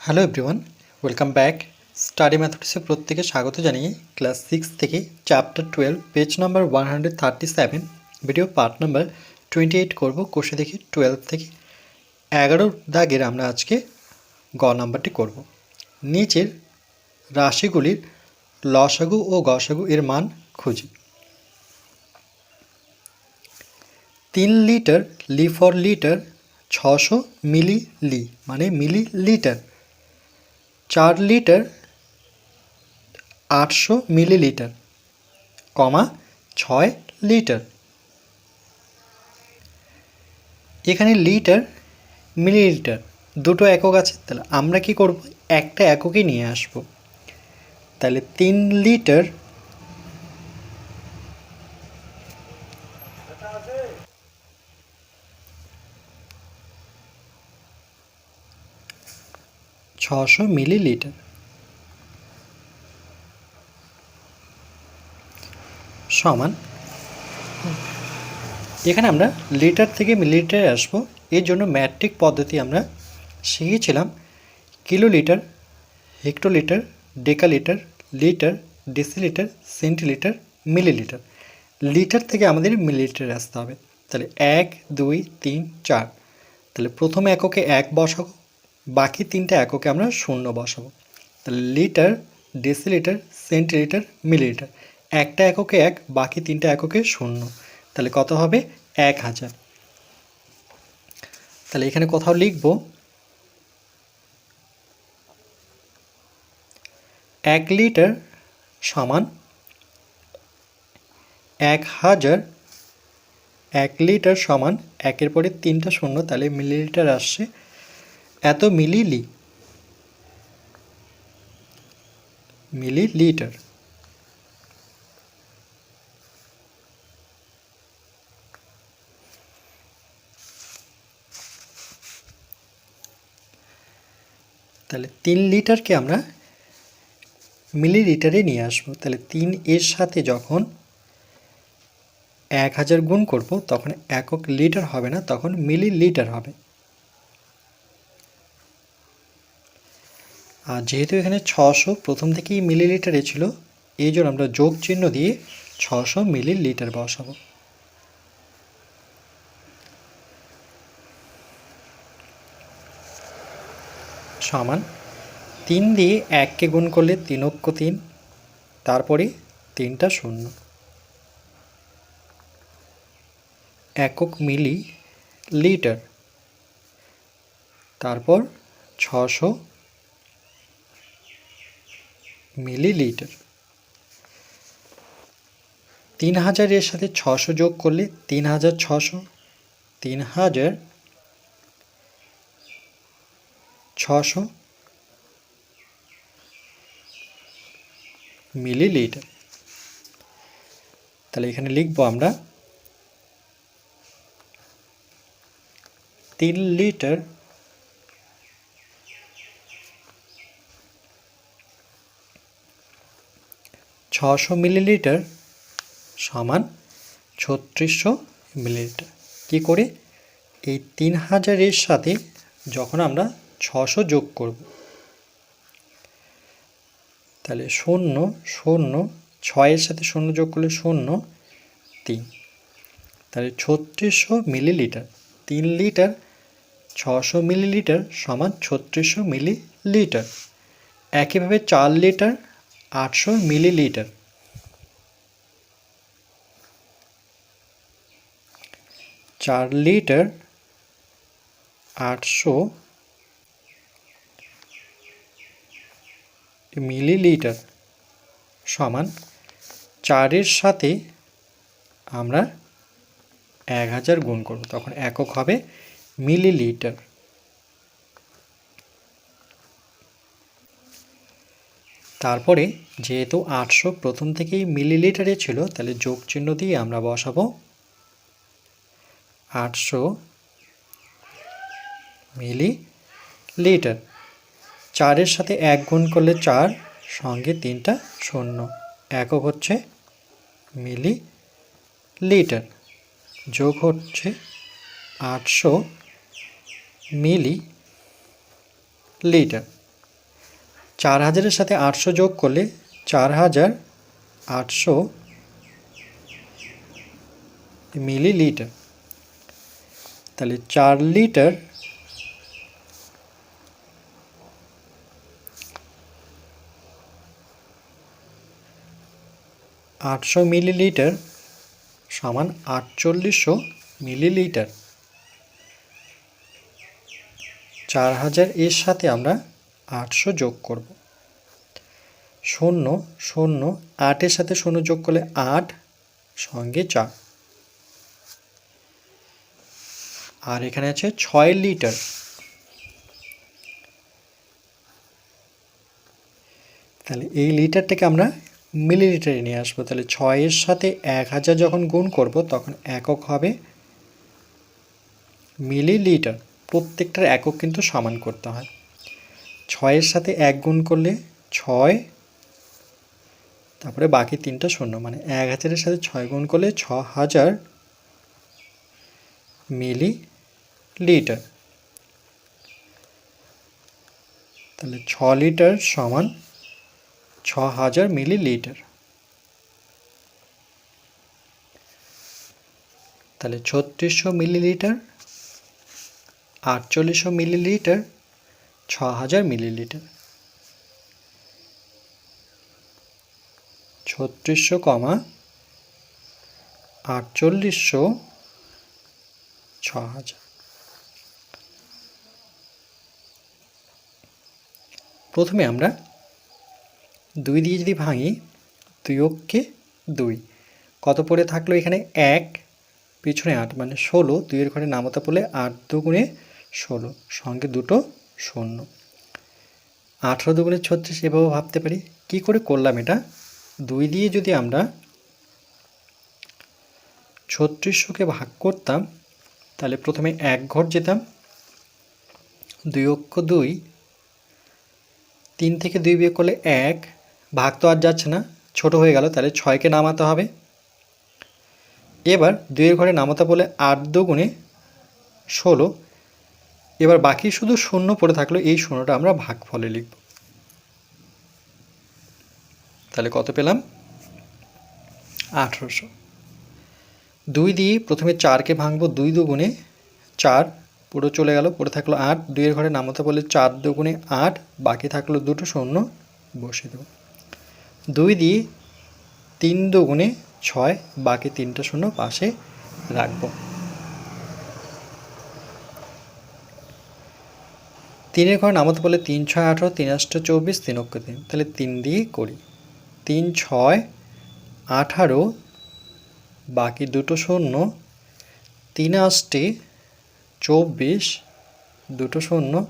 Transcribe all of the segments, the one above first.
Hello everyone welcome back study ম্যাথমেটিক্সে প্রত্যেকে স্বাগত জানিয়ে ক্লাস সিক্স থেকে chapter twelve page number one hundred thirty seven video part number twenty eight করব। কোষে দেখি টুয়েলভ থেকে এগারো দাগের আমরা আজকে গ নাম্বারটি করব। নিচের রাশিগুলির লসাগু ও গসাগু এর মান খুঁজি। তিন লিটার লি ফর লিটার ছশো মিলি লি মানে মিলি লিটার চার লিটার আটশো মিলিলিটার, কমা ছয় লিটার। এখানে লিটার, মিলিলিটার দুটো একক আছে, তাহলে আমরা কি করব? একটা এককই নিয়ে আসব। তাহলে তিন লিটার ছশো মিলিলিটার। সমান। এখানে আমরা লিটার থেকে মিলিলিটারে আসব। এর জন্য ম্যাট্রিক পদ্ধতি আমরা শিখেছিলাম kilolitre, hectolitre, decalitre, litre, decilitre, centilitre, millilitre. Litre থেকে আমাদের মিলিলিটারে আসতে হবে। তাহলে এক, দুই, তিন, চার। তাহলে প্রথম এককে এক বসাবো। বাকি তিনটে এককে আমরা শূন্য বসাবো। তাহলে লিটার, ডেসিলিটার, সেন্টিলিটার, মিলিলিটার। একটা এককে এক, বাকি তিনটে এককে শূন্য। তাহলে কত হবে? এক হাজার। তাহলে এখানে কোথাও লিখব, এক লিটার সমান এক হাজার, এক লিটার সমান একের পরে তিনটা শূন্য, তাহলে মিলিলিটার আসছে এত মিলিলি? মিলিলিটার। তাহলে তিন লিটারকে আমরা মিলিলিটারে নিয়ে আসব। তাহলে তিন এর সাথে যখন এক হাজার গুণ করব, তখন একক লিটার হবে না, তখন মিলিলিটার হবে। আর যেহেতু এখানে ছশো, প্রথম থেকেই মিলিলিটারে ছিল, এই জন্য আমরা যোগ চিহ্ন দিয়ে ছশো মিলিলিটার বসাবো। সমান তিন দিয়ে এককে গুণ করলে তিন অক্ষ তিন, তারপরে তিনটা শূন্য। একক মিলি লিটার তারপর ছশো মিলিলিটার। তিন হাজারের সাথে ছশো যোগ করলে তিন হাজার ছশো, তিন হাজার ছশো মিলিলিটার। তাহলে এখানে লিখব আমরা তিন লিটার ছশো মিলিলিটার সমান ছত্রিশশো মিলিলিটার। কী করে? এই তিন হাজারের সাথে যখন আমরা ছশো যোগ করব, তাহলে শূন্য শূন্য, ছয়ের সাথে শূন্য যোগ করলে শূন্য, তিন। তাহলে ছত্রিশশো মিলিলিটার, তিন লিটার ছশো মিলিলিটার সমান ছত্রিশশো মিলিলিটার। একইভাবে চার লিটার আটশো মিলিলিটার। চার লিটার আটশো মিলিলিটার সমান চারের সাথে আমরা এক হাজার গুণ করব, তখন একক হবে মিলিলিটার। তারপরে যেহেতু আটশো প্রথম থেকেই মিলিলিটারে ছিল, তাহলে যোগ চিহ্ন দিয়ে আমরা বসাবো। আটশো মিলি লিটার চারের সাথে এক গুণ করলে চার, সঙ্গে তিনটা শূন্য। একক হচ্ছে মিলি লিটার যোগ হচ্ছে আটশো মিলি লিটার চার হাজারের সাথে আটশো যোগ করলে চার হাজার আটশো মিলিলিটার। তাহলে চার লিটার আটশো মিলিলিটার সমান আটচল্লিশশো মিলিলিটার। চার হাজার এর সাথে আমরা আটশো যোগ করব। শূন্য শূন্য, আটের সাথে শূন্য যোগ করলে আট, সঙ্গে চার। আর এখানে আছে ছয় লিটার। তাহলে এই লিটারটাকে আমরা মিলিলিটারে নিয়ে আসব। তাহলে ছয়ের সাথে এক হাজার যখন গুণ করব, তখন একক হবে মিলিলিটার। প্রত্যেকটার একক কিন্তু সমান করতে হয়। ছয়ের সাথে এক গুণ করলে ছয়, তারপরে বাকি তিনটা শূন্য। মানে এক হাজারের সাথে ছয় গুণ করলে ছ হাজার মিলি লিটার তাহলে ছ লিটার সমান ছ হাজার মিলিলিটার। তাহলে ছত্রিশশো মিলিলিটার, আটচল্লিশশো মিলিলিটার ছ হাজার মিলিলিটার। ছত্রিশশো কমা আটচল্লিশশো ছ হাজার প্রথমে আমরা দুই দিয়ে যদি ভাঙি, দুই অক্ষে দুই, কত পড়ে থাকল এখানে? এক, পিছনে আট মানে ষোলো, দুইয়ের ঘরে নামতা পড়লে আট দুগুণে ষোলো, সঙ্গে দুটো শূন্য। আঠেরো দুগুণে ছত্রিশ এভাবে ভাবতে পারি। কি করে করলাম এটা? দুই দিয়ে যদি আমরা ছত্রিশশোকে ভাগ করতাম, তাহলে প্রথমে এক ঘর যেতাম। দুই অক্ষ দুই। তিন থেকে দুই বিয়োগ করলে এক। ভাগ তো আর যাচ্ছে না। ছোট হয়ে গেল, তাহলে ছয়কে নামাতে হবে। এবার দুইয়ের ঘরে নামাতে বলে আট দুগুণে ষোলো এবার বাকি শুধু শূন্য পড়ে থাকল, এই শূন্যটা আমরা ভাগ ফলে লিখব। তাহলে কত পেলাম? আঠেরোশো। দুই দিয়ে প্রথমে চারকে ভাঙবো, দুই দুগুণে চার, পুরো চলে গেল, পড়ে থাকল আট, দুইয়ের ঘরে নামতে বলে চার দুগুণে আট, বাকি থাকল দুটো শূন্য বসে দেবো। দুই দিয়ে তিন দুগুণে ছয়, বাকি তিনটা শূন্য পাশে রাখব। তিনের ঘর নামতে বলে তিন ছয় আঠারো, তিন আষ্ট চব্বিশ, তিন অক্ষ তিন। তাহলে তিন দিয়ে করি। তিন ছয়, আঠারো, বাকি দুটো শূন্য, তিন আষ্টে, চব্বিশ, দুটো শূন্য,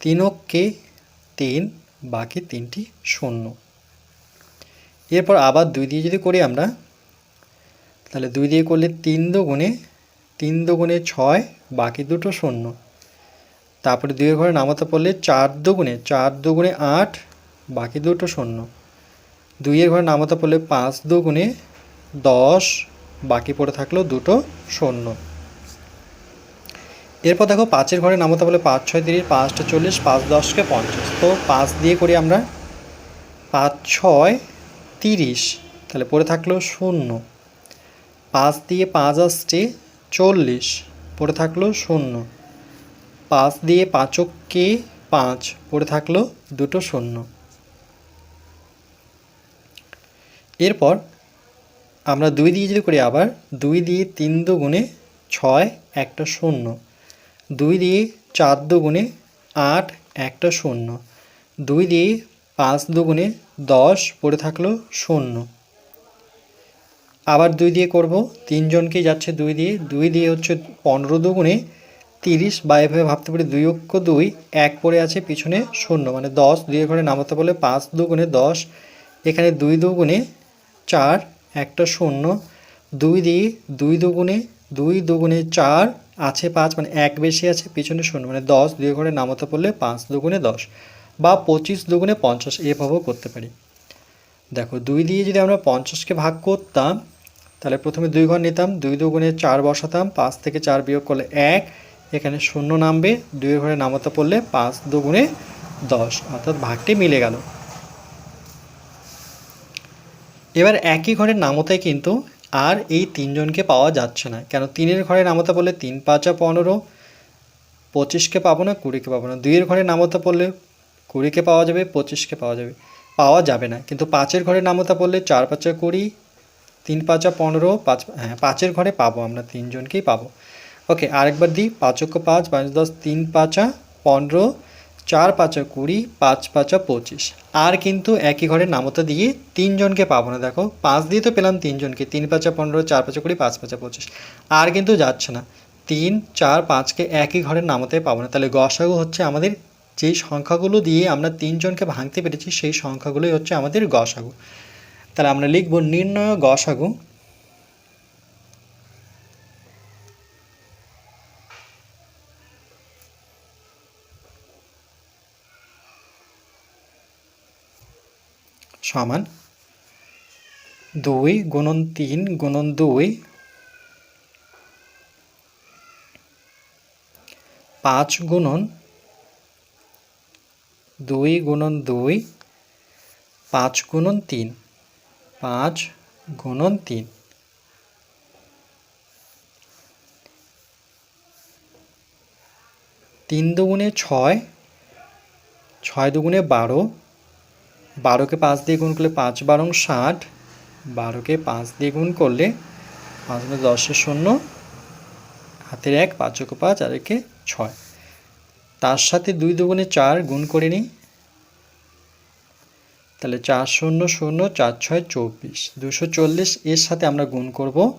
তিন অক্ষে, তিন, বাকি তিনটি শূন্য। এরপর আবার দুই দিয়ে যদি করি আমরা, তাহলে দুই দিয়ে করলে তিন দুগুণে তিন দুগুণে ছয়, বাকি দুটো শূন্য। তারপরে দুইয়ের ঘরে নামাতে পড়লে চার দুগুণে চার দুগুণে আট, বাকি দুটো শূন্য। দুইয়ের ঘরে নামাতে পড়লে পাঁচ দুগুণে দশ, বাকি পড়ে থাকল দুটো শূন্য। এরপর দেখো পাঁচের ঘরে নামাতে বলে পাঁচ, ছয়, তিরিশ পাঁচটা চল্লিশ, পাঁচ, দশকে পঞ্চাশ। তো পাঁচ দিয়ে করি আমরা পাঁচ, ছয়, তিরিশ, তাহলে পড়ে থাকল শূন্য। পাঁচ দিয়ে পাঁচ আসছে চল্লিশ, পড়ে থাকল শূন্য। পাঁচ দিয়ে পাঁচককে পাঁচ। পড়ে থাকল দুটো শূন্য। এরপর আমরা দুই দিয়ে যদি করি আবার, দুই দিয়ে তিন দুগুণে ছয়, একটা শূন্য। দুই দিয়ে চার দুগুণে আট, একটা শূন্য। দুই দিয়ে পাঁচ দুগুণে দশ, পড়ে থাকল শূন্য। আবার দুই দিয়ে করব তিনজনকেই যাচ্ছে দুই দিয়ে? দুই দিয়ে হচ্ছে পনেরো দুগুণে তিরিশ বা এভাবে ভাবতে পারি, দুই অক্ষ দুই, এক পড়ে আছে পিছনে শূন্য মানে দশ, দুই ঘরে নামাতে বলে পাঁচ দুগুণে দশ, এখানে দুই দুগুণে চার, একটা শূন্য, দুই দিয়ে দুই দুগুণে দুই দুগুণে চার, আছে পাঁচ মানে এক বেশি আছে, পিছনে শূন্য মানে দশ, দুই ঘরে নামাতে পড়লে পাঁচ দুগুণে দশ বা পঁচিশ দুগুণে পঞ্চাশ, এভাবেও করতে পারি। দেখো, দুই দিয়ে যদি আমরা পঞ্চাশকে ভাগ করতাম, তাহলে প্রথমে দুই ঘর নিতাম, দুই দুগুণে চার বসাতাম, পাঁচ থেকে চার বিয়োগ করলে এক এখানে শূন্য নামবে, দুই ঘরে নামাতে পড়লে পাঁচ দুগুণে দশ, অর্থাৎ ভাগটি মিলে গেল। এবার একই ঘরের নামতায় কিন্তু আর এই তিনজনকে পাওয়া যাচ্ছে না, কেন তিনের ঘরে নামতা পড়লে তিন পাঁচা পনেরো, পঁচিশকে পাবো না, কুড়িকে পাবো না। দুইয়ের ঘরে নামতা পড়লে কুড়িকে পাওয়া যাবে, পঁচিশকে পাওয়া যাবে পাওয়া যাবে না। কিন্তু পাঁচের ঘরে নামতা পড়লে চার পাঁচা কুড়ি, তিন পাঁচা পনেরো, পাঁচ হ্যাঁ পাঁচের ঘরে পাবো আমরা, তিনজনকেই পাবো। ওকে আরেকবার দিই। পাঁচক্য পাঁচ পাঁচ দশ, তিন পাঁচা পনেরো, চার পাঁচা কুড়ি, পাঁচ পাঁচা পঁচিশ। আর কিন্তু একই ঘরে নামতা দিয়ে তিনজনকে পাবো না। দেখো, পাঁচ দিয়ে তো পেলাম তিনজনকে। তিন পাঁচা পনেরো, চার পাঁচা কুড়ি, পাঁচ পাঁচা পঁচিশ। আর কিন্তু যাচ্ছে না। তিন, চার, পাঁচকে একই ঘরের নামতে পাবো না। তাহলে গসাগু হচ্ছে আমাদের যেই সংখ্যাগুলো দিয়ে আমরা তিনজনকে ভাঙতে পেরেছি, সেই সংখ্যাগুলোই হচ্ছে আমাদের গসাগু। তাহলে আমরা লিখব নির্ণয় গসাগু। সমান দুই গুণন তিন গুণন দুই পাঁচ গুণন দুই গুণন দুই পাঁচ গুণন তিন পাঁচ গুণন তিন। তিন দুগুণে ছয় ছয় দুগুণে বারো বারোকে পাঁচ দিয়ে গুণ করলে পাঁচ বারং ষাট। বারোকে পাঁচ দিয়ে গুণ করলে পাঁচ দশের শূন্য, হাতের এক, পাঁচকে পাঁচ আর একে ছয়। তার সাথে দুই দুগুণে চার গুণ করে নিই। তাহলে চার শূন্য শূন্য, চার ছয় চব্বিশ। দুশো চল্লিশ এর সাথে আমরা গুণ করব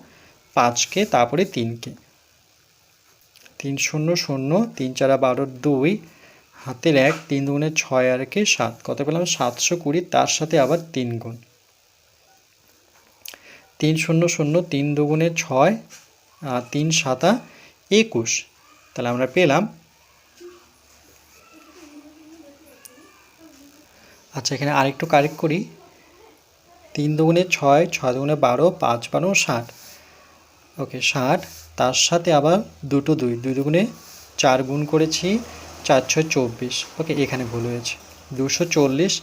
পাঁচকে, তারপরে তিনকে। তিন শূন্য শূন্য, তিন চারা বারোর দুই হাতের এক তিন দুগুণে ছয় আর একে সাত। কত পেলাম? সাতশো কুড়ি, তার সাথে আবার তিন গুণ। তিন শূন্য শূন্য, তিন দুগুণে ছয় আর তিন সাতা একুশ। তাহলে আমরা পেলাম। আচ্ছা এখানে আরেকটু কারেক্ট করি। তিন দুগুণে ছয় ছয় দুগুণে বারো, পাঁচ বারো, ষাট। ওকে, ষাট, তার সাথে আবার দুটো দুই। দুই দুগুণে চার গুণ করেছি। চার ছয় চব্বিশ। ওকে, এখানে ভুল হয়েছে। দুশো চল্লিশ,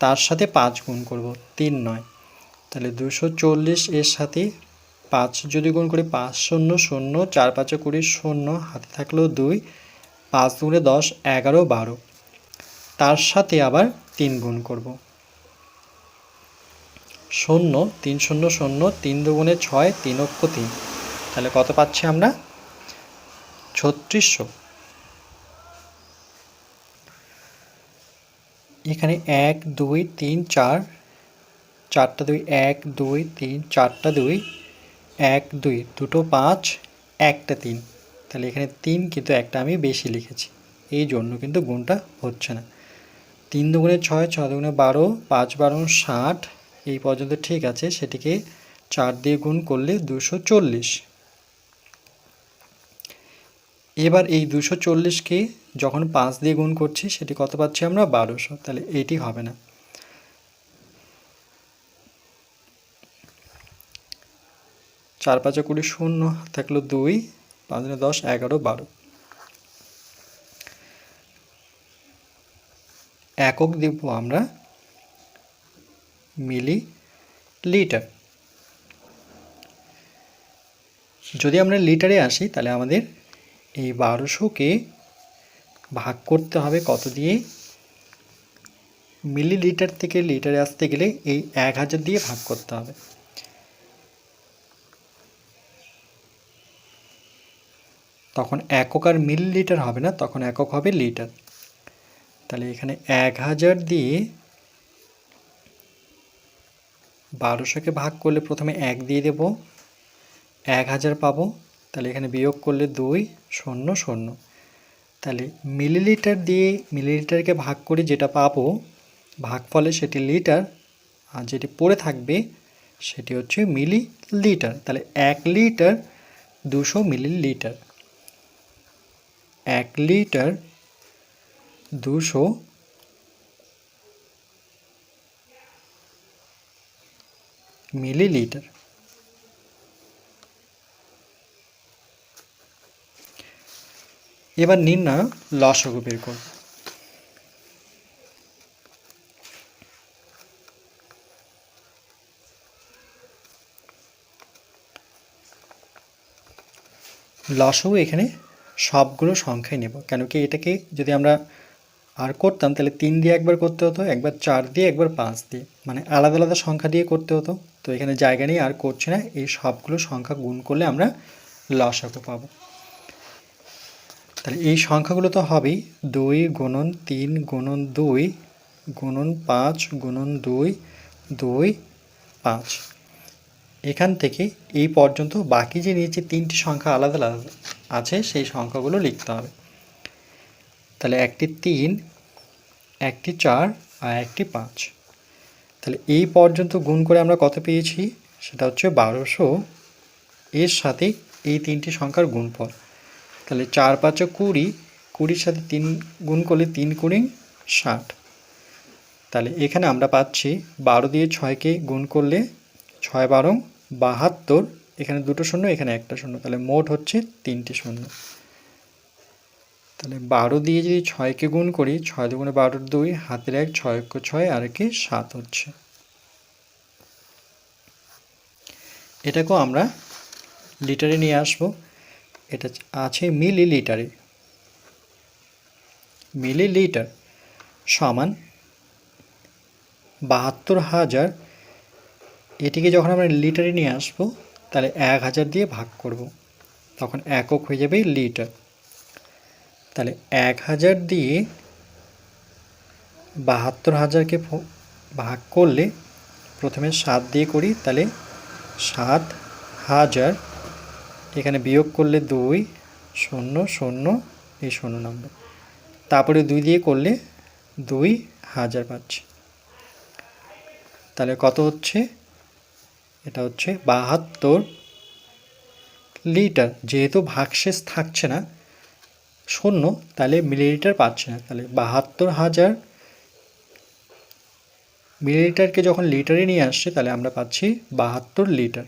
তার সাথে পাঁচ গুণ করব, তিন নয়। তাহলে দুশো চল্লিশ এর সাথে পাঁচ যদি গুণ করি, পাঁচ শূন্য শূন্য, চার পাঁচে কুড়ি শূন্য, হাতে থাকলেও দুই, পাঁচ দুগুণে দশ, এগারো বারো। তার সাথে আবার তিন গুণ করব। শূন্য, তিন শূন্য শূন্য, তিন দুগুণে ছয়, তিন অক্ষ তিন। তাহলে কত পাচ্ছি আমরা? ছত্রিশশো। এখানে এক, দুই, তিন, চার, চারটা দুই, এক, দুই, তিন, চারটা দুই, এক, দুই, দুটো পাঁচ, একটা তিন। তাহলে এখানে তিন কিন্তু একটা আমি বেশি লিখেছি। এই জন্য কিন্তু গুণটা হচ্ছে না। তিন দুগুণে ছয় ছয় দুগুণে বারো, পাঁচ বারো, ষাট, এই পর্যন্ত ঠিক আছে। সেটিকে চার দিয়ে গুণ করলে দুশো চল্লিশ। এবার এই দুশো চল্লিশকে যখন পাঁচ দিয়ে গুণ করছি, সেটি কত পাচ্ছি আমরা? বারোশো। তাহলে এটি হবে না। চার পাঁচে কুড়ি শূন্য থাকল দুই, পাঁচ দশ, এগারো, বারো। একক দিব আমরা মিলি লিটার। যদি আমরা লিটারে আসি, তাহলে আমাদের এই বারোশোকে ভাগ করতে হবে কত দিয়ে? মিলিলিটার থেকে লিটারে আসতে গেলে এই এক হাজার দিয়ে ভাগ করতে হবে। তখন একক আর মিলিলিটার হবে না, তখন একক হবে লিটার। তাহলে এখানে এক হাজার দিয়ে বারোশোকে ভাগ করলে প্রথমে এক দিয়ে দেব। এক হাজার পাবো। তাহলে এখানে বিয়োগ করলে দুই, শূন্য শূন্য। তাহলে মিলিলিটার দিয়ে মিলিলিটারকে ভাগ করে যেটা পাবো, ভাগফলে সেটি লিটার, আর যেটি পড়ে থাকবে সেটি হচ্ছে মিলি লিটার তাহলে এক লিটার দুশো মিলিলিটার। এক লিটার দুশো মিলিলিটার। এবার নির্ণয় লসগু বের করব লসগু এখানে সবগুলো সংখ্যাই নেব কেন কি এটাকে যদি আমরা আর করতাম, তাহলে তিন দিয়ে একবার করতে হতো, একবার চার দিয়ে, একবার পাঁচ দিয়ে মানে আলাদা আলাদা সংখ্যা দিয়ে করতে হতো। তো এখানে জায়গা নিয়ে আর করছি না, এই সবগুলো সংখ্যা গুণ করলে আমরা লসাগু পাবো। তাহলে এই সংখ্যাগুলো তো হবেই। দুই গুণন তিন গুণন দুই গুণন পাঁচ গুণন দুই দুই পাঁচ। এখান থেকে এই পর্যন্ত বাকি যে নিচে তিনটি সংখ্যা আলাদা আলাদা আছে, সেই সংখ্যাগুলো লিখতে হবে। তাহলে একটি তিন, একটি চার আর একটি পাঁচ। তাহলে এই পর্যন্ত গুণ করে আমরা কত পেয়েছি? সেটা হচ্ছে বারোশো। এর সাথে এই তিনটি সংখ্যার গুণফল। তাহলে চার পাঁচও কুড়ি, কুড়ির সাথে তিন গুণ করলে তিন কুড়ি, ষাট। তাহলে এখানে আমরা পাচ্ছি বারো দিয়ে ছয়কে গুণ করলে ছয় বারো, বাহাত্তর। এখানে দুটো শূন্য, এখানে একটা শূন্য। তাহলে মোট হচ্ছে তিনটি শূন্য। তাহলে বারো দিয়ে যদি ছয়কে গুণ করি, ছয় দুগুণে বারোর দুই, হাতের এক, ছয় ছয়, আর একে সাত হচ্ছে। এটাকেও আমরা লিটারে নিয়ে আসব। এটা আছে মিলি লিটারে মিলি লিটার সমান বাহাত্তর হাজার। এটিকে যখন আমরা লিটারে নিয়ে আসব, তাহলে এক হাজার দিয়ে ভাগ করব। তখন একক হয়ে যাবে লিটার। তাহলে এক হাজার দিয়ে বাহাত্তর হাজারকে ভাগ করলে প্রথমে সাত দিয়ে করি, তাহলে সাত হাজার এখানে বিয়োগ করলে দুই, শূন্য শূন্য, এই শূন্য নম্বর। তারপরে দুই দিয়ে করলে দুই হাজার পাচ্ছি তাহলে কত হচ্ছে? এটা হচ্ছে বাহাত্তর লিটার। যেহেতু ভাগশেষ থাকছে না, শূন্য, তাহলে মিলিলিটার পাচ্ছে না। তাহলে বাহাত্তর হাজার মিলিলিটারকে যখন লিটারে নিয়ে আসছে, তাহলে আমরা পাচ্ছি বাহাত্তর লিটার।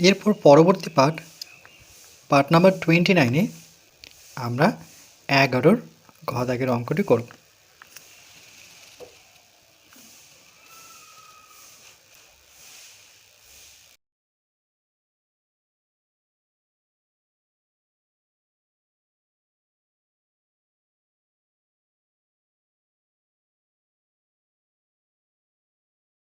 এরপর পরবর্তী পার্ট পার্ট নাম্বার টোয়েন্টি নাইনে আমরা এগারোর ঘ দাগের অঙ্কটি করব।